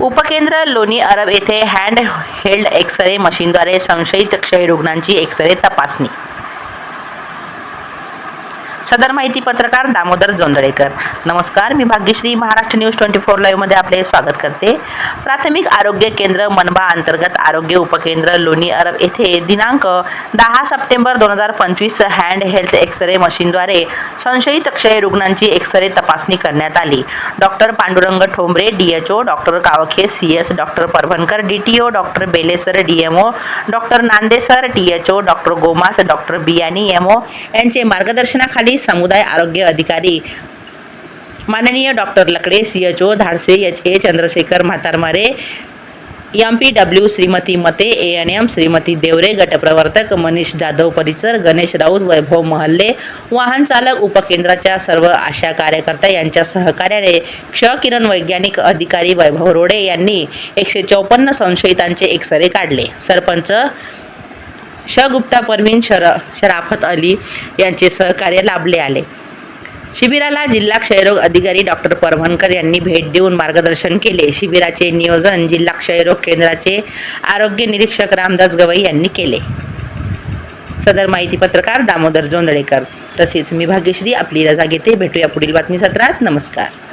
उपकेंद्र लोणी अरब येथे हँड हेल्ड एक्स-रे मशीनद्वारे संशयित क्षय रुग्णांची एक्स-रे तपासणी. सदर माहिती पत्रकार दामोदर जोंदळेकर नमस्कार मी Bhagyashree. Maharashtra news twenty four लाईव्हमध्ये आपले स्वागत करते. प्राथमिक आरोग्य केंद्र मनबा अंतर्गत आरोग्य उपकेंद्र लोणी अरब येथे दिनांक दहा सप्टेंबर दोन हजार पंचवीस हँड हेल्थ एक्सरे मशीनद्वारे संशयित क्षय रुग्णांची एक्सरे तपासणी करण्यात आली. Doctor Pandurang Thombare DHO doctor Kavkhe C S doctor Parbhankar DTO doctor Belesar DMO doctor Nandesar THO doctor Gomas doctor Biyani MO यांचे मार्गदर्शनाखाली समुदाय आरोग्य अधिकारी. माननीय doctor Lakde C H O Dhadse H A Chandrashekhar Mhatarmare M P W Shrimati Mate A N M Shrimati Devre गटप्रवर्तक Manish Jadhav परिसर गणेश राऊत वैभव महल्ले वाहन चालक उपकेंद्राच्या सर्व आशा कार्यकर्ता यांच्या सहकार्याने क्ष किरण वैज्ञानिक अधिकारी वैभव रोडे यांनी एकशे चौपन्न संशयितांचे एक्सरे काढले. सरपंच श गुप्ता परवीन शर शराफत अली यांचे सहकार्य लाभले आले. शिबिराला जिल्हा क्षयरोग अधिकारी डॉक्टर परभणकर यांनी भेट देऊन मार्गदर्शन केले. शिबिराचे नियोजन जिल्हा क्षयरोग केंद्राचे आरोग्य निरीक्षक रामदास गवई यांनी केले. सदर माहिती पत्रकार दामोदर जोंदळेकर तसेच मी भाग्यश्री आपली रजा घेते. भेटूया पुढील बातमी सत्रात नमस्कार.